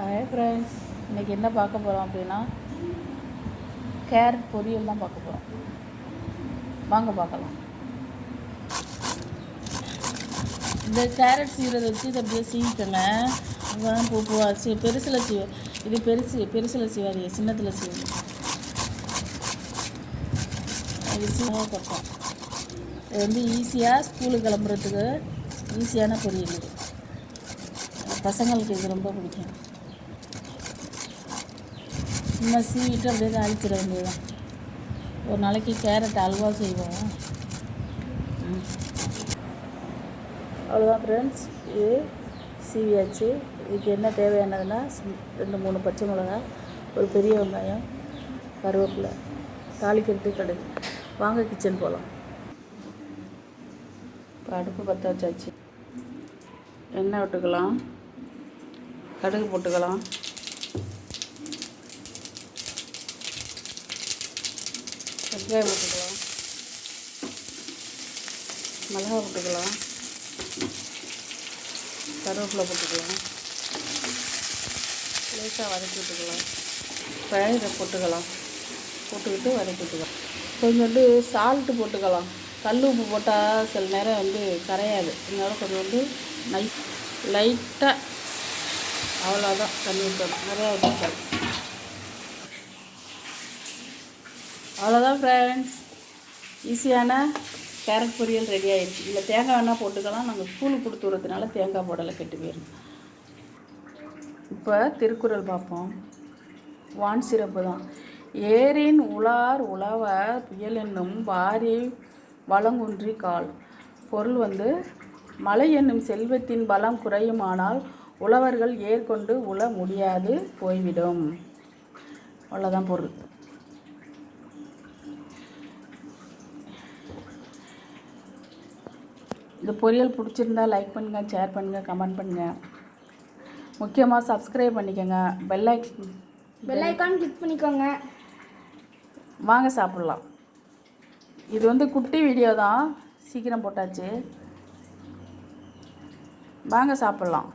Hi friends இன்றைக்கி என்ன பார்க்க போகிறோம் அப்படின்னா கேரட் பொரியல் தான் பார்க்க போகிறோம் வாங்க பார்க்கலாம். இந்த கேரட் சீரதை வச்சு இதை அப்படியே சீவிக்கோங்க. இதுதான் பூ பூவா சி பெருசில் சீவ இது பெருசு பெருசில் சீவாதீங்க சின்னத்தில் சீவு இது சீவாக பக்கம். இது வந்து ஈஸியாக ஸ்கூலுக்கு கிளம்புறதுக்கு ஈஸியான பொரியல் இது. பசங்களுக்கு இது ரொம்ப பிடிக்கும். சும்மா சீவிட்டு அப்படியே தாளிச்சிட வேண்டியதுதான். ஒரு நாளைக்கு கேரட் அல்வா செய்வோம். அவ்வளோதான் ஃப்ரெண்ட்ஸ் இது சீவியாச்சு இதுக்கு என்ன தேவையானதுன்னா ரெண்டு மூணு பச்சை மிளகா ஒரு பெரிய வெங்காயம் கருவேப்பிலை தாளிக்கிறதுக்கு கடுகு. வாங்க கிச்சன் போகலாம் இப்போ அடுப்பு பற்ற வச்சாச்சு. எண்ணெய் விட்டுக்கலாம். கடுகு போட்டுக்கலாம். வெங்காயம் போட்டுக்கலாம். மிளகா போட்டுக்கலாம். கருவேப்பிலை போட்டுக்கலாம். லேசாக வதக்கி விட்டுக்கலாம். இப்போ இதை போட்டுக்கலாம். போட்டுக்கிட்டு வதக்கி விட்டுக்கலாம். கொஞ்சோண்டு சால்ட்டு போட்டுக்கலாம். கல் உப்பு போட்டால் சில நேரம் வந்து கரையாது. அதனால கொஞ்சோண்டு நைஸ் லைட்டாக அவ்வளோதான் தண்ணி ஊற்றணும் நிறையா ஊற்றக்கூடாது அவ்வளோதான் ஃப்ரெண்ட்ஸ் ஈஸியான கேரட் பொரியல் ரெடி ஆகிடுச்சு இல்லை தேங்காய் வேணால் போட்டுக்கலாம். நாங்கள் ஸ்கூலுக்கு கொடுத்து விட்றதுனால தேங்காய் போடலை கெட்டு போயிடும் இப்போ திருக்குறள் பார்ப்போம். வான் சிறப்பு தான். ஏரின் உலார் உழவ புயல் என்னும் வாரி வளங்குன்றி கால். பொருள் வந்து மலை என்னும் செல்வத்தின் பலம் குறையுமானால் உழவர்கள் ஏற்கொண்டு உழ முடியாது போய்விடும். அவ்வளோதான் பொருள். இந்த பொரியல் பிடிச்சிருந்தா லைக் பண்ணுங்கள் ஷேர் பண்ணுங்கள் கமெண்ட் பண்ணுங்கள் முக்கியமாக சப்ஸ்கிரைப் பண்ணிக்கோங்க. Bell icon bell icon click பண்ணிக்கோங்க. வாங்க சாப்பிட்லாம். இது வந்து குட்டி வீடியோ தான். சீக்கிரம் போட்டாச்சு. வாங்க சாப்பிட்லாம்.